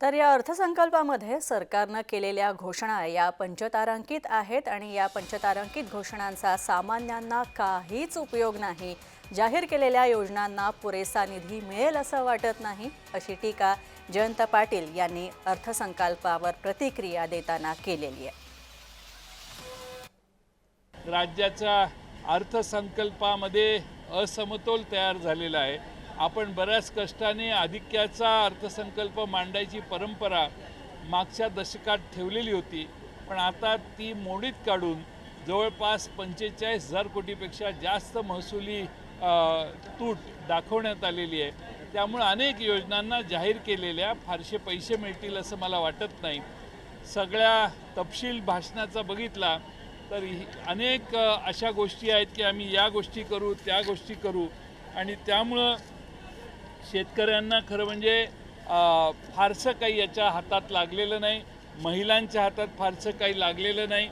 तर या अर्थसंकल्पामध्ये सरकारनं केलेल्या घोषणा या पंचतारांकित आहेत आणि या पंचतारांकित घोषणांचा सामान्यांना काहीच उपयोग नाही. जाहीर केलेल्या योजनांना पुरेसा निधी मिळेल असं वाटत नाही अशी टीका जयंत पाटील यांनी अर्थसंकल्पावर प्रतिक्रिया देताना केलेली आहे. राज्याच्या अर्थसंकल्पामध्ये असमतोल तयार झालेला आहे. आपण बऱ्याच कष्टाने आधिक्याचा अर्थसंकल्प मांडायची परंपरा मागच्या दशकात ठेवलेली होती पण आता ती मोडीत काढून जवळपास पंचेचाळीस हजार कोटीपेक्षा जास्त महसुली तूट दाखवण्यात आलेली आहे. त्यामुळे अनेक योजनांना जाहीर केलेल्या फारसे पैसे मिळतील असं मला वाटत नाही. सगळ्या तपशील भाषणाचा बघितला तर अनेक अशा गोष्टी आहेत की आम्ही या गोष्टी करू त्या गोष्टी करू आणि त्यामुळं शेतकऱ्यांना खरं म्हणजे फारसं काही याच्या हातात लागलेलं नाही. महिलांच्या हातात फारसं काही लागलेलं नाही.